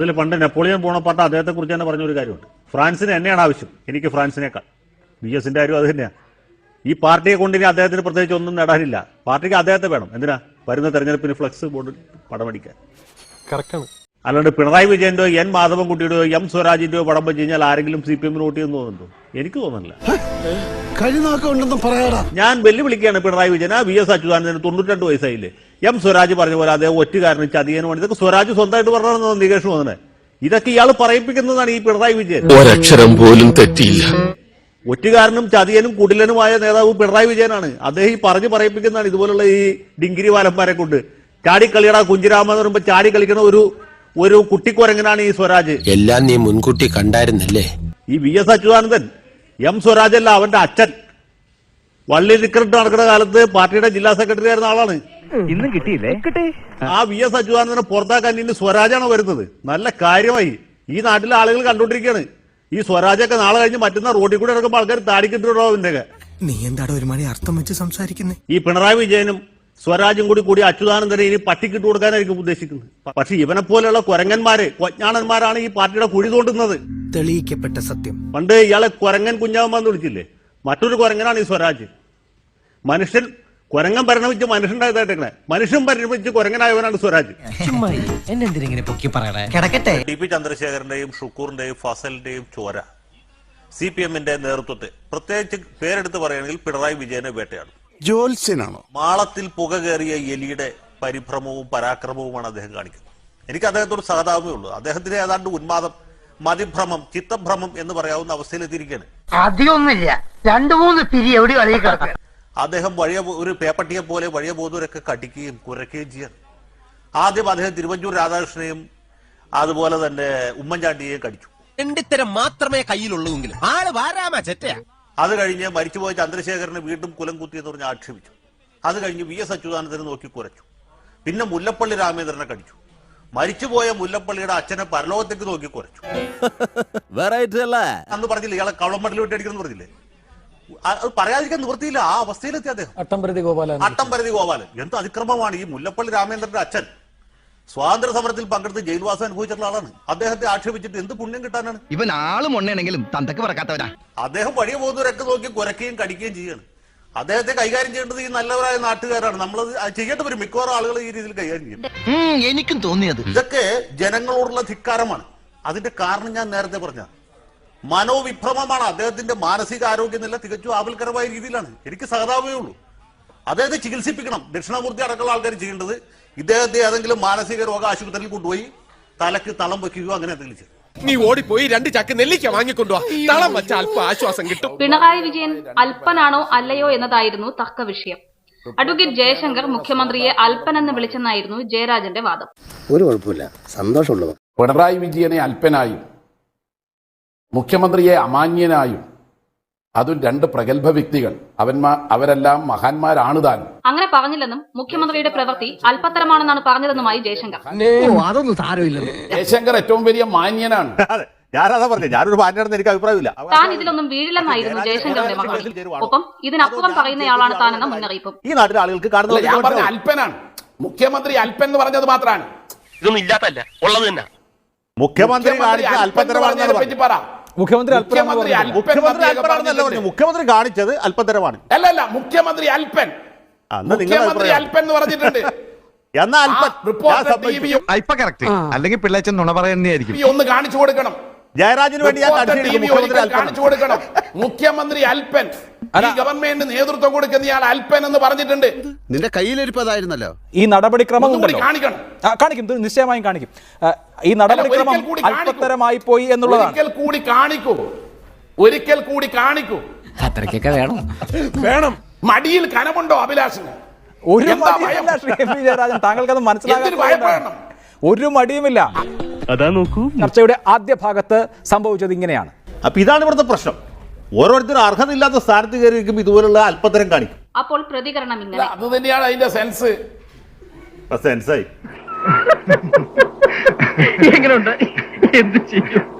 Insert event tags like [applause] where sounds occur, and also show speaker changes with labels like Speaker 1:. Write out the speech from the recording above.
Speaker 1: അതിൽ പണ്ട് Napoleon Bonaparte അദ്ദേഹത്തെ കുറിച്ച് തന്നെ പറഞ്ഞൊരു കാര്യമുണ്ട്. ഫ്രാൻസിന് എന്നെയാണ് ആവശ്യം. എനിക്ക് ഫ്രാൻസിനേക്കാൾ. ബി എസിന്റെ കാര്യം അത് തന്നെയാണ്. ഈ പാർട്ടിയെ കൊണ്ട് ഇനി അദ്ദേഹത്തിന് പ്രത്യേകിച്ച് ഒന്നും നേടാനില്ല. പാർട്ടിക്ക് അദ്ദേഹത്തെ വേണം. എന്തിനാ? വരുന്ന തെരഞ്ഞെടുപ്പിന് ഫ്ലക്സ് ബോർഡിൽ പടമടിക്കാൻ.
Speaker 2: കറക്റ്റാണ്.
Speaker 1: അല്ലാണ്ട് പിണറായി വിജയന്റെയോ എൻ മാധവൻകുട്ടിയുടെയോ എം സ്വരാജിന്റെയോ പടം വെച്ച് കഴിഞ്ഞാൽ ആരെങ്കിലും സി പി എമ്മിന് വോട്ട് ചെയ്യുന്നു തോന്നുന്നുണ്ടോ? എനിക്ക് തോന്നുന്നില്ല.
Speaker 3: കഴിനാക്കുണ്ടെന്ന് പറയാടാ.
Speaker 1: ഞാൻ വെല്ലുവിളിക്കുകയാണ് പിണറായി വിജയൻ. ആ വി എസ് അച്യുതാനന്ദന് തൊണ്ണൂറ്റിരണ്ട് വയസ്സായില്ലേ? എം സ്വരാജ് പറഞ്ഞ പോലെ അദ്ദേഹം ഒറ്റുകാരന് ചതിയനും വേണ്ടി ഇതൊക്കെ സ്വരാജ് സ്വന്തമായിട്ട് പറഞ്ഞാണെന്ന് നികേഷ് തോന്നുന്നത് ഇതൊക്കെ ഇയാൾ പറയിപ്പിക്കുന്നതാണ് ഈ പിണറായി വിജയൻ.
Speaker 4: ഒരക്ഷരം പോലും തെറ്റിയില്ല.
Speaker 1: ഒറ്റുകാരനും ചതിയനും കുടിലനുമായ നേതാവ് പിണറായി വിജയനാണ്. അദ്ദേഹം ഈ പറഞ്ഞു പറയിപ്പിക്കുന്നതാണ് ഇതുപോലുള്ള ഈ ഡിങ്കിരി വാലന്മാരെ കൊണ്ട്. ചാടിക്കളിയട കുഞ്ചിരാമ എന്ന് പറയുമ്പോൾ ചാടി കളിക്കണ ഒരു ഒരു കുട്ടിക്കുരങ്ങനാണ് ഈ സ്വരാജ്.
Speaker 4: എല്ലാം നീ മുൻകൂട്ടി കണ്ടായിരുന്നല്ലേ?
Speaker 1: ഈ വി എസ് അച്യുതാനന്ദൻ എം സ്വരാജല്ല അവന്റെ അച്ഛൻ. വള്ളി റിക്രൂട്ട് നടക്കുന്ന കാലത്ത് പാർട്ടിയുടെ ജില്ലാ സെക്രട്ടറി ആയിരുന്ന ആളാണ്.
Speaker 5: ഇന്നും കിട്ടിയില്ലേ? കിട്ടി.
Speaker 1: ആ വി എസ് അച്യുതാനന്ദനെ പുറത്താക്കാൻ ഇന്ന് സ്വരാജാണ് വരുന്നത്. നല്ല കാര്യമായി. ഈ നാട്ടിലെ ആളുകൾ കണ്ടുകൊണ്ടിരിക്കുകയാണ്. ഈ സ്വരാജൊക്കെ നാളെ കഴിഞ്ഞ് മറ്റുന്ന റോഡിൽ കൂടെ ഇറക്കുമ്പോൾ ആൾക്കാർ താടിക്കിട്ടുണ്ടോ അതിന്റെ
Speaker 3: നീ എന്താടാ ഒരു മണി അർത്ഥം വെച്ച് സംസാരിക്കുന്നത്
Speaker 1: ഈ പിണറായി വിജയനും സ്വരാജും കൂടി കൂടി അച്യുതാനന്ദനെ ഇനി പട്ടിക്കിട്ട് കൊടുക്കാനായിരിക്കും ഉദ്ദേശിക്കുന്നത്. പക്ഷെ ഇവനെ പോലെയുള്ള കുരങ്ങന്മാര് കൊജ്ഞാണന്മാരാണ് ഈ പാർട്ടിയുടെ കുഴി തോണ്ടുന്നത്.
Speaker 3: തെളിയിക്കപ്പെട്ട സത്യം.
Speaker 1: പണ്ട് ഇയാളെ കുരങ്ങൻ കുഞ്ഞാവുമ്പോന്ന് വിളിച്ചില്ലേ? മറ്റൊരു കുരങ്ങനാണ് ഈ സ്വരാജ്. മനുഷ്യൻ കുരങ്ങൻ പരിണമിച്ച് മനുഷ്യണ്ടായതായിട്ടെ മനുഷ്യൻ പരിണമിച്ച് കുരങ്ങനായവനാണ് സ്വരാജ്.
Speaker 6: കിടക്കട്ടെ.
Speaker 1: ടി പി ചന്ദ്രശേഖരന്റെയും ഷുക്കൂറിന്റെയും ഫസലിന്റെയും ചോര. സി പി എമ്മിന്റെ നേതൃത്വത്തെ. പ്രത്യേകിച്ച് പേരെടുത്ത് പറയുകയാണെങ്കിൽ പിണറായി വിജയനെ വേട്ടയാണ്
Speaker 3: ജോത്സ്യനാണോ
Speaker 1: മാളത്തിൽ പുക കയറിയ എലിയുടെ പരിഭ്രമവും പരാക്രമവുമാണ് അദ്ദേഹം കാണിക്കുന്നത്. എനിക്ക് അദ്ദേഹത്തോട് സഹതാപമേ ഉള്ളൂ. അദ്ദേഹത്തിന് ഏതാണ്ട് ഉന്മാദം മതിഭ്രമം ചിത്തഭ്രമം എന്ന് പറയാവുന്ന അവസ്ഥയിലെത്തിയിരിക്കുകയാണ്
Speaker 6: അധികമൊന്നുമില്ല. രണ്ടു മൂന്ന് പിരി എവിടെ കിടക്കുക
Speaker 1: അദ്ദേഹം വഴിയ ഒരു പേപ്പട്ടിയെ പോലെ വഴിയ പോകുന്നവരൊക്കെ കടിക്കുകയും കുരയ്ക്കുകയും ചെയ്യാൻ ആദ്യം അദ്ദേഹം തിരുവഞ്ചൂർ രാധാകൃഷ്ണനെയും അതുപോലെ തന്നെ ഉമ്മൻചാണ്ടിയെയും കടിച്ചു.
Speaker 7: രണ്ടിത്തരം മാത്രമേ കയ്യിലുള്ളൂവെങ്കിലും ആൾ വാരാമാ ചെറ്റയാ.
Speaker 1: അത് കഴിഞ്ഞ് മരിച്ചുപോയ ചന്ദ്രശേഖരനെ വീണ്ടും കുലം കുത്തി എന്ന് പറഞ്ഞ് ആക്ഷേപിച്ചു. അത് കഴിഞ്ഞ് വി എസ് അച്യുതാനന്ദനെ നോക്കി കുരച്ചു. പിന്നെ മുല്ലപ്പള്ളി രാമേന്ദ്രനെ കടിച്ചു. മരിച്ചുപോയ മുല്ലപ്പള്ളിയുടെ അച്ഛനെ പരലോകത്തേക്ക് നോക്കി കുരച്ചു [laughs] അന്ന് പറഞ്ഞില്ലേ ഇയാളെ കവളമ്പട്ടിലോട്ട് വിട്ടടിക്കുന്നു പറഞ്ഞില്ലേ? അത് പറയാതിരിക്കാൻ നിവൃത്തിയില്ല. ആ അവസ്ഥയിലെത്തി അദ്ദേഹം.
Speaker 2: അട്ടംപരതി ഗോപാലൻ
Speaker 1: അട്ടംപരതി ഗോപാലൻ. എന്ത് അതിക്രമമാണ് ഈ മുല്ലപ്പള്ളി രാമേന്ദ്രന്റെ അച്ഛൻ? സ്വാതന്ത്ര്യ സമരത്തിൽ പങ്കെടുത്ത് ജയിൽവാസം അനുഭവിച്ചിട്ടുള്ള ആളാണ്. അദ്ദേഹത്തെ ആക്ഷേപിച്ചിട്ട് എന്ത് പുണ്യം കിട്ടാനാണ്?
Speaker 6: ഇവൻ ആളും മൊണ്ണയാണെങ്കിലും തന്തക്ക് പറക്കാത്തവരാ.
Speaker 1: അദ്ദേഹം വഴിയെ പോകുന്നവരൊക്കെ നോക്കി കുരക്കുകയും കടിക്കുകയും ചെയ്യാണ്. അദ്ദേഹത്തെ കൈകാര്യം ചെയ്യേണ്ടത് ഈ നല്ലവരായ നാട്ടുകാരാണ്. നമ്മൾ ചെയ്യേണ്ട വരും. മിക്കവാറും ആളുകൾ ഈ രീതിയിൽ കൈകാര്യം ചെയ്യും.
Speaker 6: എനിക്കും തോന്നിയത്
Speaker 1: ഇതൊക്കെ ജനങ്ങളോടുള്ള ധിക്കാരമാണ്. അതിന്റെ കാരണം ഞാൻ നേരത്തെ പറഞ്ഞ മനോവിഭ്രമമാണ് അദ്ദേഹത്തിന്റെ മാനസിക ആരോഗ്യ നില തികച്ചും ആപൽക്കരമായ രീതിയിലാണ്. എനിക്ക് സഹതാപമേ ഉള്ളൂ. അദ്ദേഹത്തെ ചികിത്സിപ്പിക്കണം. ദക്ഷിണാമൂർത്തി അടക്കമുള്ള ആൾക്കാർ ചെയ്യേണ്ടത് ഇദ്ദേഹത്തെ ഏതെങ്കിലും മാനസിക രോഗ ആശുപത്രിയിൽ കൊണ്ടുപോയി തലക്ക് തളം വയ്ക്കുകയോ അങ്ങനെ എന്തെങ്കിലും ചെയ്യും
Speaker 2: നീ ഓടിപ്പോയി രണ്ട് ചാക്ക് നെല്ലിക്ക വാങ്ങിക്കൊണ്ടുവാ. തളം വെച്ച അല്പ ആശ്വാസം കിട്ടും.
Speaker 8: പിണറായി വിജയൻ അല്പനാണോ അല്ലയോ എന്നതായിരുന്നു തർക്ക വിഷയം. അഡ്വക്കേറ്റ് ജയശങ്കർ മുഖ്യമന്ത്രിയെ അല്പനെന്ന് വിളിച്ചെന്നായിരുന്നു ജയരാജന്റെ വാദം.
Speaker 9: ഒരു കുഴപ്പമില്ല. സന്തോഷമുള്ളവർ.
Speaker 10: പിണറായി വിജയനെ അല്പനായും മുഖ്യമന്ത്രിയെ അമാന്യനായും അതും രണ്ട് പ്രഗത്ഭ വ്യക്തികൾ. അവന്മാ അവരെല്ലാം മഹാന്മാരാണ് താൻ.
Speaker 8: അങ്ങനെ പറഞ്ഞില്ലെന്നും മുഖ്യമന്ത്രിയുടെ പ്രവൃത്തി അല്പത്തരമാണെന്നാണ് പറഞ്ഞതെന്നുമായി ജയശങ്കർ.
Speaker 6: അതൊന്നും സാരമില്ലെന്ന്.
Speaker 10: ജയശങ്കർ ഏറ്റവും വലിയ മാന്യനാണ്. [laughs]
Speaker 1: അതെ. ഞാനതാ പറഞ്ഞത് ഞാനൊരു പാന്റാണെന്ന് എനിക്ക് അഭിപ്രായമില്ല.
Speaker 8: താൻ ഇതിലൊന്നും വീഴില്ലെന്നായിരുന്നു ജയശങ്കറിന്റെ മറുപടി. ഒപ്പം ഇതിനപ്പുറം പറയുന്നയാളാണ് താനെന്ന മുന്നറിയിപ്പും.
Speaker 1: ഈ നാട്ടിലെ ആളുകൾക്ക്
Speaker 10: ഞാൻ പറഞ്ഞ അല്പനാണ് മുഖ്യമന്ത്രി അല്പൻ എന്ന് പറഞ്ഞത് മാത്രമാണ്.
Speaker 4: ഇതൊന്നും ഇല്ലാത്തല്ല ഉള്ളത് തന്നെ.
Speaker 1: മുഖ്യമന്ത്രി കാണിച്ച
Speaker 10: അല്പൻ പറഞ്ഞത്. പറഞ്ഞതിനെ പറ്റി
Speaker 1: അല്പത്തരമാണെന്നാണ്
Speaker 10: പറ.
Speaker 2: മുഖ്യമന്ത്രി
Speaker 10: മുഖ്യമന്ത്രി
Speaker 1: മുഖ്യമന്ത്രി പറഞ്ഞു മുഖ്യമന്ത്രി കാണിച്ചത് അല്പതരമാണ്
Speaker 10: അല്ല അല്ല മുഖ്യമന്ത്രി അല്പൻ മുഖ്യമന്ത്രി അല്പൻ എന്ന് പറഞ്ഞിട്ടുണ്ട്. [laughs]
Speaker 5: അല്ലെങ്കിൽ പിള്ളേച്ചൻ നുണ പറയുന്നതായിരിക്കും.
Speaker 10: ഒന്ന് കാണിച്ചു കൊടുക്കണം.
Speaker 1: ജയരാജിന് വേണ്ടി ഞാൻ
Speaker 10: കാണിച്ചു കൊടുക്കണം. മുഖ്യമന്ത്രി അല്പൻ ഈ ഗവൺമെന്റ് നേതൃത്വം കൊടുക്കുന്ന ഇയാൾ അല്പൻ എന്ന് പറഞ്ഞിട്ടുണ്ട്.
Speaker 9: നിന്റെ കയ്യിലിരിപ്പതായിരുന്നല്ലോ.
Speaker 2: ഈ നടപടിക്രമം ഉണ്ടല്ലോ.
Speaker 10: കാണിക്കണം.
Speaker 2: കാണിക്കും. നിശ്ചയമായും കാണിക്കും. ഈ നടപടിക്രമം അല്പത്തരമായി പോയി എന്നുള്ളതാണ്.
Speaker 10: ഒരിക്കൽ കൂടി കാണിക്കൂ. ഒരിക്കൽ കൂടി കാണിക്കൂ.
Speaker 7: അത്രയ്ക്കൊക്കെ വേണം.
Speaker 2: വേണം.
Speaker 10: മടിയിൽ കനമുണ്ടോ അഭിലാഷിന്?
Speaker 2: ഒരു മടിയുമില്ല ശ്രീ എം ജയരാജൻ. താങ്കൾക്കത് മനസ്സിലാകാൻ? ഒരു മടിയുമില്ല.
Speaker 5: അതാ നോക്കൂ.
Speaker 2: ചർച്ചയുടെ ആദ്യ ഭാഗത്ത് സംഭവിച്ചത് ഇങ്ങനെയാണ്.
Speaker 1: അപ്പൊ ഇതാണ് ഇവിടുത്തെ പ്രശ്നം. ഓരോരുത്തരും അർഹതയില്ലാത്ത സ്ഥാനത്ത് കയറി ഇരിക്കുമ്പോൾ ഇതുപോലുള്ള അല്പത്തരം കാണിക്കും.
Speaker 8: അപ്പോൾ പ്രതികരണം ഇങ്ങനെ.
Speaker 10: അത് തന്നെയാണ് അതിന്റെ സെൻസ്.
Speaker 1: സെൻസായി. [laughs]
Speaker 5: എങ്ങനെയുണ്ട് എന്ത് ചെയ്യും?